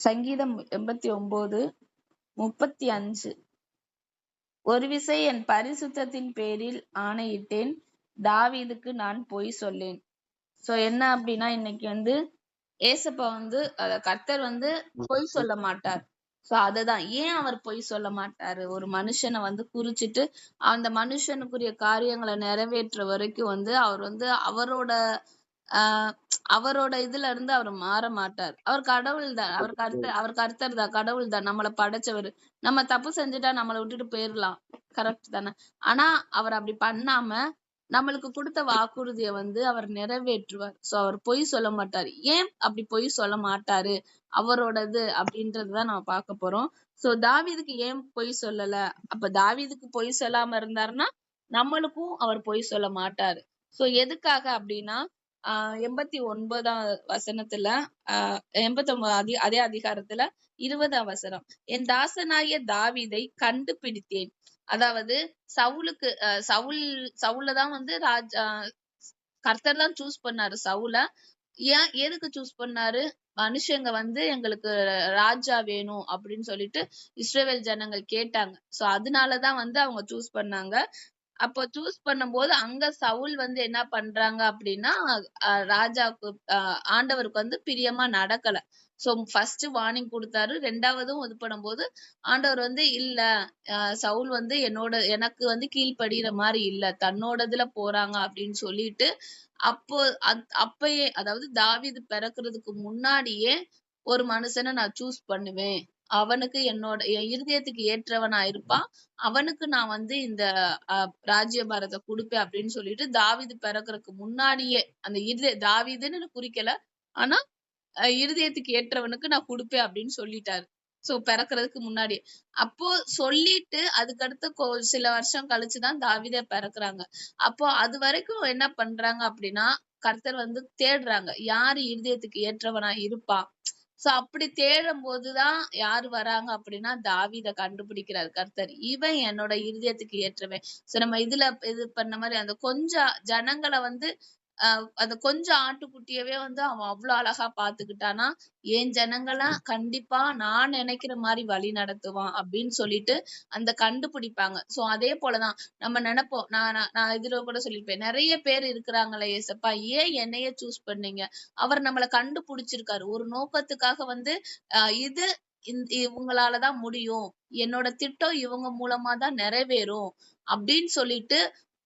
சங்கீதம் எண்பத்தி ஒன்பது முப்பத்தி அஞ்சு ஒரு விசை என் பரிசுத்தத்தின் பேரில் ஆணையிட்டேன். தாவீதுக்கு நான் பொய் சொல்லேன். சோ என்ன அப்படின்னா இன்னைக்கு வந்து ஏசப்பா வந்து அத கர்த்தர் வந்து பொய் சொல்ல மாட்டார். சோ அததான். ஏன் அவர் பொய் சொல்ல மாட்டாரு? ஒரு மனுஷனை வந்து குறிச்சிட்டு அந்த மனுஷனுக்குரிய காரியங்களை நிறைவேற்ற வரைக்கும் வந்து அவர் வந்து அவரோட ஆஹ் அவரோட இதுல இருந்து அவர் மாற மாட்டார். அவர் கடவுள் தான். அவர் கர்த்தர் அவர் கர்த்தர் தான். கடவுள் தான். நம்மளை படைச்சவர். நம்ம தப்பு செஞ்சுட்டா நம்மளை விட்டுட்டு போயிடலாம் கரெக்ட் தானே? ஆனா அவர் அப்படி பண்ணாம நம்மளுக்கு கொடுத்த வாக்குறுதியை வந்து அவர் நிறைவேற்றுவார். சோ அவர் பொய் சொல்ல மாட்டார். ஏன் அப்படி பொய் சொல்ல மாட்டாரு? அவரோடது அப்படின்றதுதான் நம்ம பார்க்க போறோம். சோ தாவீதுக்கு ஏன் பொய் சொல்லல? அப்ப தாவீதுக்கு பொய் சொல்லாம இருந்தாருன்னா நம்மளுக்கும் அவர் பொய் சொல்ல மாட்டாரு. சோ எதுக்காக அப்படின்னா எண்பத்தி ஒன்பதாம் வசனத்துல ஆஹ் எண்பத்தி ஒன்பது அதி அதே அதிகாரத்துல இருபதாம் வசனம். என் தாசனாகிய தாவிதை கண்டுபிடித்தேன். அதாவது சவுலுக்கு சவுல் சவுல தான் வந்து ராஜா கர்த்தர் தான் சூஸ் பண்ணாரு சவுல. ஏன் எதுக்கு சூஸ் பண்ணாரு? மனுஷங்க வந்து எங்களுக்கு ராஜா வேணும் அப்படின்னு சொல்லிட்டு இஸ்ரேவேல் ஜனங்கள் கேட்டாங்க. சோ அதனாலதான் வந்து அவங்க சூஸ் பண்ணாங்க. அப்போ சூஸ் பண்ணும்போது அங்க சவுல் வந்து என்ன பண்றாங்க அப்படின்னா அஹ் ராஜாவுக்கு அஹ் ஆண்டவருக்கு வந்து பிரியமா நடக்கல. சோ ஃபர்ஸ்ட் வார்னிங் கொடுத்தாரு. ரெண்டாவதும் இது பண்ணும்போது ஆண்டவர் வந்து இல்ல அஹ் சவுல் வந்து என்னோட எனக்கு வந்து கீழ்ப்படிகிற மாதிரி இல்ல. தன்னோடதுல போறாங்க அப்படின்னு சொல்லிட்டு அப்போ அப்பயே அதாவது தாவிது பிறக்கிறதுக்கு முன்னாடியே ஒரு மனுஷனை நான் சூஸ் பண்ணுவேன். அவனுக்கு என்னோட என் இருதயத்துக்கு ஏற்றவனா இருப்பான். அவனுக்கு நான் வந்து இந்த ராஜ்யபாரத்தை கொடுப்பேன் அப்படின்னு சொல்லிட்டு தாவீது பிறக்கிறதுக்கு முன்னாடியே அந்த இருதய தாவீதுன்னு குறிக்கல ஆனா அஹ், இருதயத்துக்கு ஏற்றவனுக்கு நான் கொடுப்பேன் அப்படின்னு சொல்லிட்டாரு. சோ பிறக்கிறதுக்கு முன்னாடி அப்போ சொல்லிட்டு அதுக்கடுத்து கொ- சில வருஷம் கழிச்சுதான் தாவித பிறக்குறாங்க. அப்போ அது வரைக்கும் என்ன பண்றாங்க அப்படின்னா கர்த்தர் வந்து தேடுறாங்க. யாரு இருதயத்துக்கு ஏற்றவனா இருப்பான் சோ அப்படி தேடும் போதுதான் யாரு வராங்க அப்படின்னா தாவீத கண்டுபிடிக்கிறார் கர்த்தர். இவன் என்னோட இருதயத்துக்கு ஏற்றவன். சோ நம்ம இதுல இது பண்ண மாதிரி அந்த கொஞ்சம் ஜனங்களை வந்து அந்த கொஞ்சம் ஆட்டுக்குட்டியவே வந்து அவன் அவ்வளவு அழகா பாத்துக்கிட்டானா என் ஜனங்களை கண்டிப்பா நான் நினைக்கிற மாதிரி வழி நடத்துவான் அப்படின்னு சொல்லிட்டு அந்த கண்டுபிடிப்பாங்க. சோ அதே போலதான் நம்ம நினைப்போம். நான் நான் இதுல கூட சொல்லியிருப்பேன். நிறைய பேர் இருக்கிறாங்களே ஏசப்பா ஏன் என்னைய சூஸ் பண்ணீங்க? அவர் நம்மளை கண்டுபிடிச்சிருக்காரு. ஒரு நோக்கத்துக்காக வந்து இது இவங்களாலதான் முடியும். என்னோட திட்டம் இவங்க மூலமா தான் நிறைவேறும் அப்படின்னு சொல்லிட்டு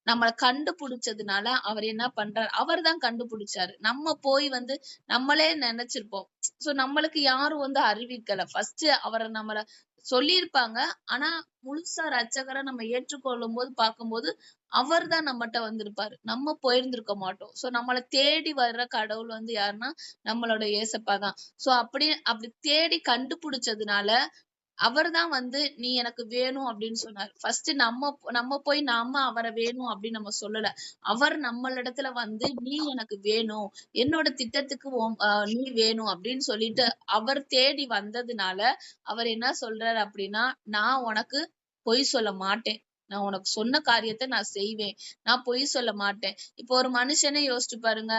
நம்மளை கண்டுபிடிச்சதுனால அவர் என்ன பண்றாரு? அவர் தான் கண்டுபிடிச்சாரு. நம்ம போய் வந்து நம்மளே நினைச்சிருப்போம். சோ நம்மளுக்கு யாரும் வந்து அறிவிக்கல. ஃபர்ஸ்ட் அவரை நம்மள சொல்லியிருப்பாங்க. ஆனா முழுசா ரட்சகரை நம்ம ஏற்றுக்கொள்ளும் போது பார்க்கும்போது அவர் தான் நம்மகிட்ட வந்திருப்பாரு. நம்ம போயிருந்திருக்க மாட்டோம். சோ நம்மளை தேடி வர்ற கடவுள் வந்து யாருன்னா நம்மளோட ஏசப்பா தான். சோ அப்படி அப்படி தேடி கண்டுபிடிச்சதுனால அவர்தான் வந்து நீ எனக்கு வேணும் அப்படின்னு சொன்னார். ஃபர்ஸ்ட் நம்ம நம்ம போய் நாம அவரை வேணும் அப்படின்னு நம்ம சொல்லல. அவர் நம்மளிடத்துல வந்து நீ எனக்கு வேணும். என்னோட திட்டத்துக்கு நீ வேணும் அப்படின்னு சொல்லிட்டு அவர் தேடி வந்ததுனால அவர் என்ன சொல்றாரு அப்படின்னா நான் உனக்கு பொய் சொல்ல மாட்டேன். நான் உனக்கு சொன்ன காரியத்தை நான் செய்வேன். நான் பொய் சொல்ல மாட்டேன். இப்போ ஒரு மனுஷனே யோசிச்சு பாருங்க.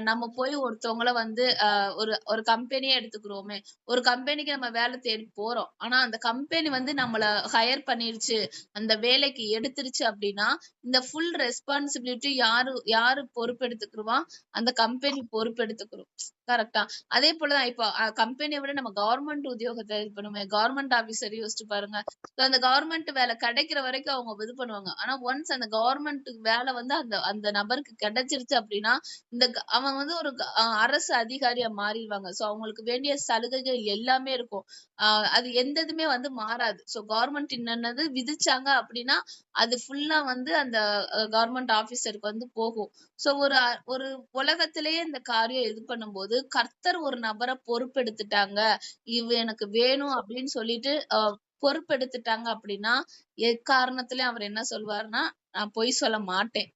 நம்ம போய் ஒருத்தவங்கள வந்து ஆஹ் ஒரு ஒரு கம்பெனியே எடுத்துக்கிறோமே. ஒரு கம்பெனிக்கு நம்ம வேலை தேடி போறோம். ஆனா அந்த கம்பெனி வந்து நம்மள ஹையர் பண்ணிருச்சு. அந்த வேலைக்கு எடுத்துருச்சு அப்படின்னா இந்த ஃபுல் ரெஸ்பான்சிபிலிட்டி யாரு யாரு பொறுப்பெடுத்துக்குருவா? அந்த கம்பெனி பொறுப்பெடுத்துக்கிறோம் கரெக்டா அதே போலதான் இப்போ கம்பெனியை விட நம்ம கவர்மெண்ட் உத்தியோகத்தை இது பண்ணுவோம் கவர்மெண்ட் ஆபீசர் யோசிச்சு பாருங்க. அந்த கவர்மெண்ட் வேலை கிடைக்கிற வரைக்கும் அவங்க இது பண்ணுவாங்க. ஆனா ஒன்ஸ் அந்த கவர்மெண்ட் வேலை வந்து அந்த அந்த நபருக்கு கிடைச்சிருச்சு அப்படின்னா இந்த அவன் அவங்க வந்து ஒரு அரசு அதிகாரியா மாறிடுவாங்க. சோ அவங்களுக்கு வேண்டிய சலுகைகள் எல்லாமே இருக்கும். அது எந்த இதுமே வந்து மாறாது. சோ கவர்மெண்ட் என்னென்னது விதிச்சாங்க அப்படின்னா அது ஃபுல்லா வந்து அந்த கவர்மெண்ட் ஆபீசருக்கு வந்து போகும். சோ ஒரு ஒரு உலகத்திலேயே இந்த காரியம் இது பண்ணும்போது கர்த்தர் ஒரு நபரை பொறுப்பெடுத்துட்டாங்க. இவ எனக்கு வேணும் அப்படின்னு சொல்லிட்டு பொறுப்பெடுத்துட்டாங்க அப்படின்னா எக்காரணத்திலயும் அவர் என்ன சொல்வாருன்னா நான் பொய் சொல்ல மாட்டேன்.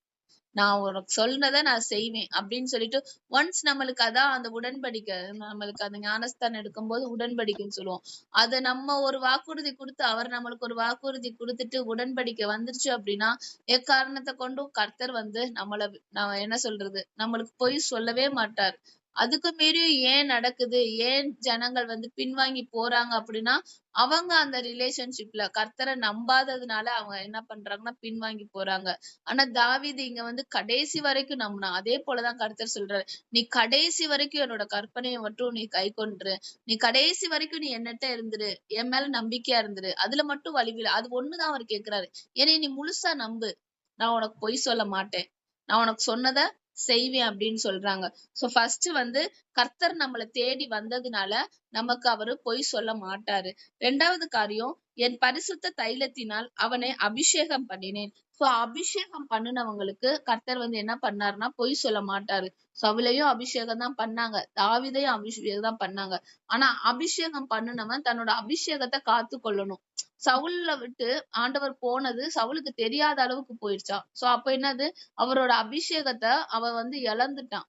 நான் உனக்கு சொன்னதை நான் செய்வேன் அப்படின்னு சொல்லிட்டு ஒன்ஸ் நம்மளுக்கு அதான் அந்த உடன்படிக்கை நம்மளுக்கு அந்த ஞானஸ்தான் எடுக்கும்போது உடன்படிக்கைன்னு சொல்லுவோம். அதை நம்ம ஒரு வாக்குறுதி கொடுத்து அவர் நம்மளுக்கு ஒரு வாக்குறுதி கொடுத்துட்டு உடன்படிக்கை வந்துருச்சு அப்படின்னா எக்காரணத்தை கொண்டும் கர்த்தர் வந்து நம்மள நான் என்ன சொல்றது நம்மளுக்கு பொய் சொல்லவே மாட்டார். அதுக்கு மீறியும் ஏன் நடக்குது? ஏன் ஜனங்கள் வந்து பின்வாங்கி போறாங்க அப்படின்னா அவங்க அந்த ரிலேஷன்ஷிப்ல கர்த்தரை நம்பாததுனால அவங்க என்ன பண்றாங்கன்னா பின்வாங்கி போறாங்க. ஆனா தாவிது இங்க வந்து கடைசி வரைக்கும் நம்பினா அதே போலதான் கர்த்தர் சொல்றாரு. நீ கடைசி வரைக்கும் என்னோட கற்பனையை மட்டும் நீ கை கொண்டுரு நீ கடைசி வரைக்கும் நீ என்னட்ட இருந்துரு. என் மேல நம்பிக்கையா இருந்துரு. அதுல மட்டும் வலிவில்லை அது ஒண்ணுதான் அவர் கேக்குறாரு. என்னை நீ முழுசா நம்பு. நான் உனக்கு பொய் சொல்ல மாட்டேன். நான் உனக்கு சொன்னத செய்வேன் அப்படின்னு சொல்றாங்க. சோ ஃபர்ஸ்ட் வந்து கர்த்தர் நம்மளை தேடி வந்ததுனால நமக்கு அவரு பொய் சொல்ல மாட்டாரு. ரெண்டாவது காரியம் என் பரிசுத்த தைலத்தினால் அவனை அபிஷேகம் பண்ணினேன். சோ அபிஷேகம் பண்ணினவங்களுக்கு கர்த்தர் வந்து என்ன பண்ணாருன்னா பொய் சொல்ல மாட்டாரு. சவுலையும் அபிஷேகம் தான் பண்ணாங்க. தாவிதையும் அபிஷேகம் தான் பண்ணாங்க. ஆனா அபிஷேகம் பண்ணினவன் தன்னோட அபிஷேகத்தை காத்து கொள்ளணும். சவுல்ல விட்டு ஆண்டவர் போனது சவுலுக்கு தெரியாத அளவுக்கு போயிடுச்சான் சோ அப்ப என்னது? அவரோட அபிஷேகத்தை அவன் வந்து இழந்துட்டான்.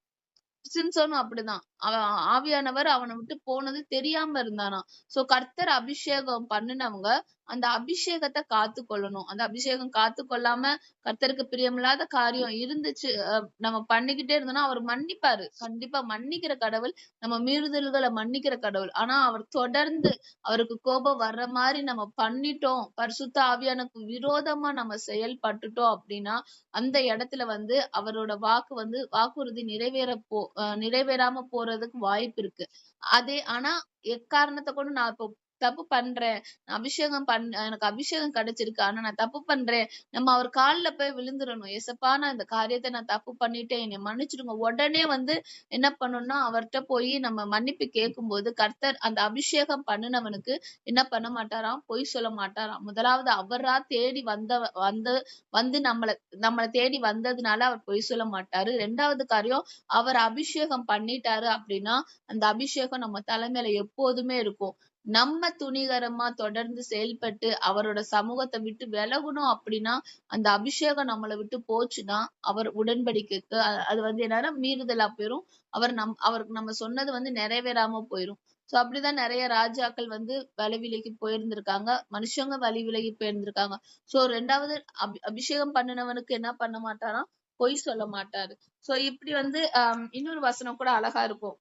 சிம்சோனும் அப்படிதான். அவன் ஆவியானவர் அவனை விட்டு போனது தெரியாம இருந்தானா சோ கர்த்தர் அபிஷேகம் பண்ணினவங்க அந்த அபிஷேகத்தை காத்து கொள்ளணும் அந்த அபிஷேகம் காத்து கொள்ளாம கர்த்தருக்கு பிரியமில்லாத காரியம் இருந்துச்சு அஹ் நம்ம பண்ணிக்கிட்டே இருந்தோம்னா அவர் மன்னிப்பாரு. கண்டிப்பா மன்னிக்கிற கடவுள் நம்ம மீறுதல்களை மன்னிக்கிற கடவுள். ஆனா அவர் தொடர்ந்து அவருக்கு கோபம் வர்ற மாதிரி நம்ம பண்ணிட்டோம். பரிசுத்த ஆவியானுக்கு விரோதமா நம்ம செயல்பட்டுட்டோம் அப்படின்னா அந்த இடத்துல வந்து அவரோட வாக்கு வந்து வாக்குறுதி நிறைவேற போ அஹ் நிறைவேறாம போறதுக்கு வாய்ப்பு இருக்கு. அதே ஆனா எக்காரணத்தை கொண்டு நான் இப்போ தப்பு பண்றேன். அபிஷேகம் பண் எனக்கு அபிஷேகம் கிடைச்சிருக்கு. ஆனா நான் தப்பு பண்றேன். நம்ம அவர் கால்ல போய் விழுந்துடணும் ஏசப்பா நான் இந்த காரியத்தை நான் தப்பு பண்ணிட்டேன். என்னை மன்னிச்சிடுங்க. உடனே வந்து என்ன பண்ணணும்னா அவர்கிட்ட போய் நம்ம மன்னிப்பு கேட்கும்போது கர்த்தர் அந்த அபிஷேகம் பண்ணினவனுக்கு என்ன பண்ண மாட்டாராம்? பொய் சொல்ல மாட்டாராம். முதலாவது அவரா தேடி வந்த வந்து வந்து நம்மளை நம்மளை தேடி வந்ததுனால அவர் பொய் சொல்ல மாட்டாரு. ரெண்டாவது காரியம் அவர் அபிஷேகம் பண்ணிட்டாரு அப்படின்னா அந்த அபிஷேகம் நம்ம தலைமையில எப்போதுமே இருக்கும். நம்ம துணிகரமா தொடர்ந்து செயல்பட்டு அவரோட சமூகத்தை விட்டு விலகணும் அப்படின்னா அந்த அபிஷேகம் நம்மளை விட்டு போச்சுன்னா அவர் உடன்படிக்கைக்கு அது வந்து என்னன்னா மீறுதலா போயிரும். அவர் நம் அவருக்கு நம்ம சொன்னது வந்து நிறைவேறாம போயிரும். சோ அப்படிதான் நிறைய ராஜாக்கள் வந்து வலை விலகி போயிருந்திருக்காங்க. மனுஷங்க வழி விலகி போயிருந்திருக்காங்க. சோ ரெண்டாவது அபி அபிஷேகம் பண்ணினவனுக்கு என்ன பண்ண மாட்டாராம் பொய் சொல்ல மாட்டாரு. சோ இப்படி வந்து ஆஹ் இன்னொரு வசனம் கூட அழகா இருக்கும்.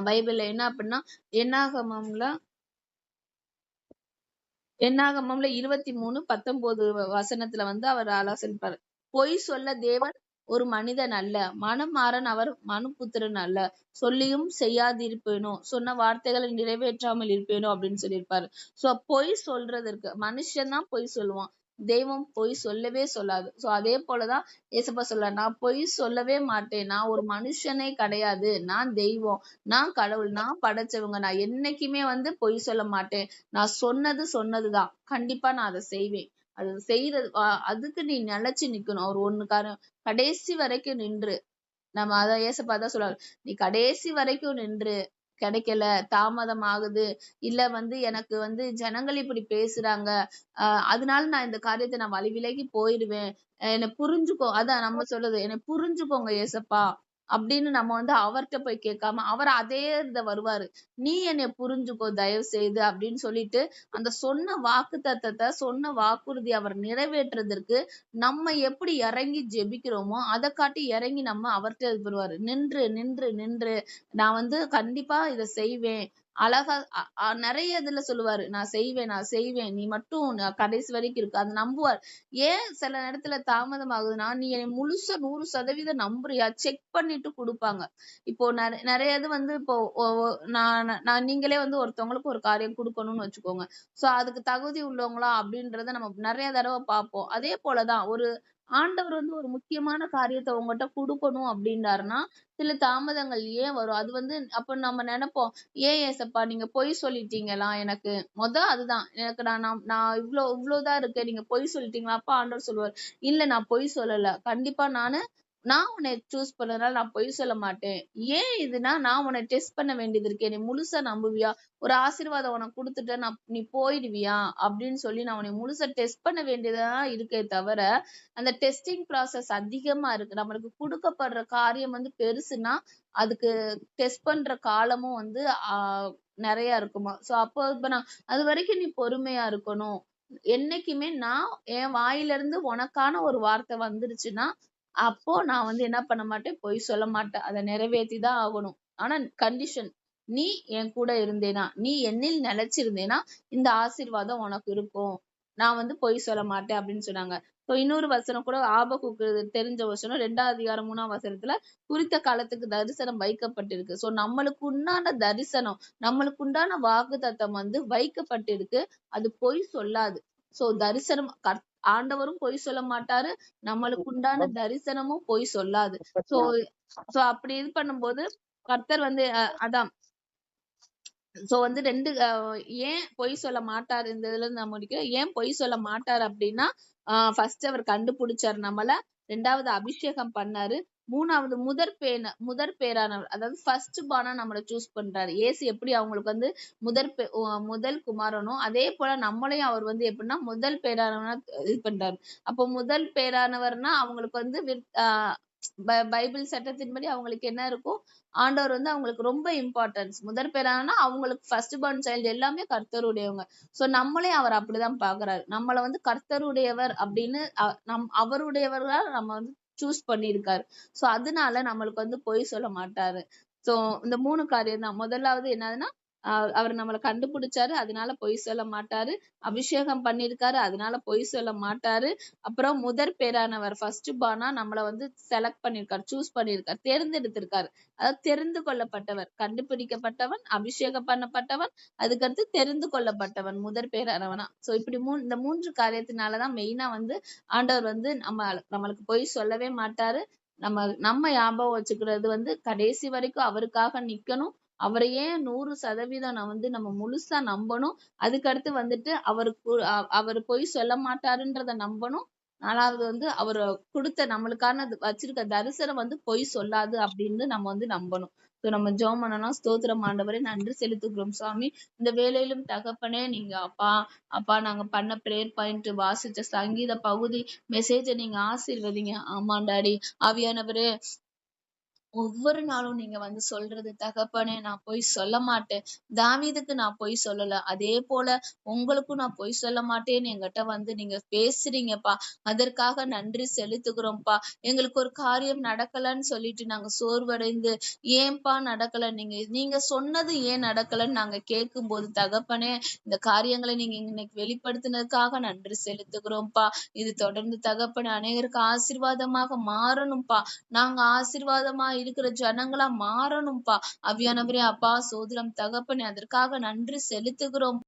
பைபிள்ல என்ன அப்படின்னா என்னாகமம்ல என்னாகமம்ல இருபத்தி மூணு பத்தொன்பது வ- வசனத்துல வந்து அவர் ஆலோசனைப்பாரு. பொய் சொல்ல தேவன் ஒரு மனிதன் அல்ல. மனம் மாறன் அவர் மனுபுத்திரன் அல்ல. சொல்லியும் செய்யாதிருப்பேனோ சொன்ன வார்த்தைகளை நிறைவேற்றாமல் இருப்பேனோ அப்படின்னு சொல்லியிருப்பாரு. சோ பொய் சொல்றதற்கு மனுஷன் தான் பொய் சொல்லுவான். தெய்வம் பொய் சொல்லவே சொல்லாது. சோ அதே போலதான் ஏசப்பா சொல்ல நான் பொய் சொல்லவே மாட்டேன். நான் ஒரு மனுஷனே கிடையாது. நான் தெய்வம். நான் கடவுள். நான் படைச்சவங்க. நான் என்னைக்குமே வந்து பொய் சொல்ல மாட்டேன். நான் சொன்னது சொன்னதுதான். கண்டிப்பா நான் அதை செய்வேன். அது செய்யறது அதுக்கு நீ நிலைச்சு நிக்கணும். அவர் ஒண்ணுக்கார கடைசி வரைக்கும் நின்று. நம்ம அதான் ஏசப்பா தான் சொல்றாரு. நீ கடைசி வரைக்கும் நின்று. கிடைக்கல தாமதம் ஆகுது இல்ல வந்து எனக்கு வந்து ஜனங்கள் இப்படி பேசுறாங்க. ஆஹ் அதனால நான் இந்த காரியத்தை நான் வழி விலகி போயிடுவேன். என்னை புரிஞ்சுக்கோ அதான் நம்ம சொல்றது. என்னை புரிஞ்சுக்கோங்க ஏசப்பா. அப்படின்னு நம்ம வந்து அவர்கிட்ட போய் கேட்காம அவர் அதே இத வருவாரு. நீ என்னை புரிஞ்சுக்கோ தயவு செய்து அப்படின்னு சொல்லிட்டு அந்த சொன்ன வாக்கு தத்தத்தை சொன்ன வாக்குறுதி அவர் நிறைவேற்றுறதற்கு நம்ம எப்படி இறங்கி ஜெபிக்கிறோமோ அதை காட்டி இறங்கி நம்ம அவர்கிட்ட இது வருவாரு. நின்று நின்று நின்று. நான் வந்து கண்டிப்பா இதை செய்வேன். அழகா அ- அ- நிறைய இதுல சொல்லுவாரு நான் செய்வேன் நான் செய்வேன். நீ மட்டும் கடைசி வரைக்கும் இருக்கு. அதை நம்புவார். ஏன் சில நேரத்துல தாமதம் ஆகுதுன்னா நீ என்னை முழுசா நூறு சதவீதம் நம்புறியா? செக் பண்ணிட்டு கொடுப்பாங்க. இப்போ நிறைய நிறைய இது வந்து இப்போ நான் நான் நீங்களே வந்து ஒருத்தவங்களுக்கு ஒரு காரியம் கொடுக்கணும்னு வச்சுக்கோங்க. சோ அதுக்கு தகுதி உள்ளவங்களா அப்படின்றத நம்ம நிறைய தடவை பார்ப்போம். அதே போலதான் ஒரு ஆண்டவர் வந்து ஒரு முக்கியமான காரியத்தை உங்ககிட்ட கொடுக்கணும் அப்படின்றாருன்னா சில தாமதங்கள் ஏன் வரும்? அது வந்து அப்ப நம்ம நினைப்போம் ஏன் ஏசப்பா நீங்க பொய் சொல்லிட்டீங்களா? எனக்கு மொத அதுதான். எனக்கு நான் நான் நான் இவ்ளோ இவ்ளோதான் இருக்கேன். நீங்க பொய் சொல்லிட்டீங்களா? அப்பா ஆண்டவர் சொல்லுவார் இல்ல நான் பொய் சொல்லல. கண்டிப்பா நானு நான் உன்னை சூஸ் பண்ணதுனால நான் பொய் சொல்ல மாட்டேன். ஏன் இதுனா நான் உன்னை டெஸ்ட் பண்ண வேண்டியது இருக்கு. நீ முழுசா நம்புவியா? ஒரு ஆசீர்வாதம் உனக்கு கொடுத்துட்டேன் நான் நீ போயிடுவியா? அப்படின்னு சொல்லி நான் உன்னை முழுசா டெஸ்ட் பண்ண வேண்டியதா இருக்கே தவிர அந்த டெஸ்டிங் ப்ராசஸ் அதிகமா இருக்கு. நம்மளுக்கு கொடுக்கப்படுற காரியம் வந்து பெருசுன்னா அதுக்கு டெஸ்ட் பண்ற காலமும் வந்து ஆஹ் நிறைய இருக்குமா? சோ அப்போ இப்ப நான் அது வரைக்கும் நீ பொறுமையா இருக்கணும். என்னைக்குமே நான் என் வாயில இருந்து உனக்கான ஒரு வார்த்தை வந்துருச்சுன்னா அப்போ நான் வந்து என்ன பண்ண மாட்டேன்? பொய் சொல்ல மாட்டேன். அதை நிறைவேத்தி தான் ஆகணும். ஆனா கண்டிஷன் நீ என் கூட இருந்தேனா நீ என்னில் நிலைச்சிருந்தேனா இந்த ஆசீர்வாதம் உனக்கு இருக்கும். நான் வந்து பொய் சொல்ல மாட்டேன் அப்படின்னு சொன்னாங்க. ஸோ இன்னொரு வசனம் கூட ஆபகுக்கு தெரிஞ்ச வசனம். ரெண்டாவது அதிகாரம் மூணாம் வசனத்துல குறித்த காலத்துக்கு தரிசனம் வைக்கப்பட்டிருக்கு. ஸோ நம்மளுக்கு உண்டான தரிசனம் நம்மளுக்கு உண்டான வாக்கு தத்தம் வந்து வைக்கப்பட்டிருக்கு. அது பொய் சொல்லாது. சோ தரிசனம் ஆண்டவரும் பொய் சொல்ல மாட்டாரு. நம்மளுக்கு உண்டான தரிசனமும் பொய் சொல்லாது. சோ சோ அப்படி இது பண்ணும்போது கர்த்தர் வந்து அதான் சோ வந்து ரெண்டு ஏன் பொய் சொல்ல மாட்டாரு இந்த இதுல இருந்து நான் முடிக்கிறேன் ஏன் பொய் சொல்ல மாட்டார் அப்படின்னா ஃபர்ஸ்ட் அவர் கண்டுபிடிச்சாரு நம்மள. ரெண்டாவது அபிஷேகம் பண்ணாரு. மூணாவது முதற் பேன முதற் பேரானவர். அதாவது ஃபர்ஸ்ட் பானா நம்மளை சூஸ் பண்றாரு. ஏசு எப்படி அவங்களுக்கு வந்து முதற் பே- முதல் குமாரனோ அதே போல நம்மளையும் அவர் வந்து எப்படின்னா முதல் பேரானவனா இது பண்றாரு. அப்போ முதல் பேரானவர்னா அவங்களுக்கு வந்து ஆஹ் பை- பைபிள் சட்டத்தின்படி அவங்களுக்கு என்ன இருக்கும்? ஆண்டவர் வந்து அவங்களுக்கு ரொம்ப இம்பார்ட்டன்ஸ் முதற் பேரானா அவங்களுக்கு ஃபர்ஸ்ட் பார்ன் சைல்டு எல்லாமே கர்த்தருடையவங்க. சோ நம்மளே அவர் அப்படிதான் பாக்குறாரு. நம்மள வந்து கர்த்தருடையவர் அப்படின்னு நம் அவருடையவர்களால் நம்ம வந்து சூஸ் பண்ணியிருக்காரு சோ அதனால நம்மளுக்கு வந்து பொய் சொல்ல மாட்டாரு. சோ இந்த மூணு காரியம் தான் முதலாவது என்னதுன்னா அவர் நம்மளை கண்டுபிடிச்சாரு அதனால பொய் சொல்ல மாட்டாரு. அபிஷேகம் பண்ணியிருக்காரு அதனால பொய் சொல்ல மாட்டாரு. அப்புறம் முதற் பேரானவர் ஃபர்ஸ்ட் பானா நம்மளை வந்து செலக்ட் பண்ணிருக்காரு சூஸ் பண்ணிருக்காரு தேர்ந்தெடுத்திருக்காரு. அதாவது தெரிந்து கொள்ளப்பட்டவர் கண்டுபிடிக்கப்பட்டவன் அபிஷேகம் பண்ணப்பட்டவன் அதுக்கடுத்து தெரிந்து கொள்ளப்பட்டவன் முதற் பேரானவனா. சோ இப்படி மூ இந்த மூன்று காரியத்தினாலதான் மெயினா வந்து ஆண்டவர் வந்து நம்ம நம்மளுக்கு பொய் சொல்லவே மாட்டாரு. நம்ம நம்ம ஞாபகம் வச்சுக்கிறது வந்து கடைசி வரைக்கும் அவருக்காக நிக்கணும். அவரையே நூறு சதவீதம் நான் வந்து நம்ம முழுசா நம்பணும்? அதுக்கடுத்து வந்துட்டு அவருக்கு அவர் பொய் சொல்ல மாட்டாருன்றத நம்பணும். நாலாவது வந்து அவர் கொடுத்த நம்மளுக்கான வச்சிருக்க தரிசனம் வந்து பொய் சொல்லாது அப்படின்னு நம்ம வந்து நம்பணும். ஸோ நம்ம ஜெபம் பண்ணணும் ஸ்தோத்திரம் ஆண்டவரே நன்றி செலுத்துகிறோம் சுவாமி. இந்த வேலையிலும் தகப்பனே நீங்க அப்பா அப்பா நாங்க பண்ண ப்ரேயர் பாயிண்ட் வாசிச்ச சங்கீத பகுதி மெசேஜை நீங்க ஆசீர்வதிங்க. ஆமாண்டாடி ஆவியானவரே ஒவ்வொரு நாளும் நீங்க வந்து சொல்றது தகப்பனே நான் பொய் சொல்ல மாட்டேன். தாவீதுக்கு நான் பொய் சொல்லல. அதே போல உங்களுக்கும் நான் பொய் சொல்ல மாட்டேன்னு என்கிட்ட வந்து நீங்க பேசுறீங்கப்பா. அதற்காக நன்றி செலுத்துகிறோம்ப்பா. எங்களுக்கு ஒரு காரியம் நடக்கலன்னு சொல்லிட்டு நாங்க சோர்வடைந்து ஏன்பா நடக்கல? நீங்க நீங்க சொன்னது ஏன் நடக்கலன்னு நாங்க கேட்கும் போது தகப்பனே இந்த காரியங்களை நீங்க இன்னைக்கு வெளிப்படுத்தினதுக்காக நன்றி செலுத்துகிறோம்ப்பா. இது தொடர்ந்து தகப்பனே அநேகருக்கு ஆசீர்வாதமாக மாறணும்ப்பா. நாங்க ஆசீர்வாதமா இருக்கிற ஜனங்களா மாறணும்ப்பா அவியானவரே அப்பா சோதரம் தகப்பனே அதற்காக நன்றி செலுத்துகிறோம்.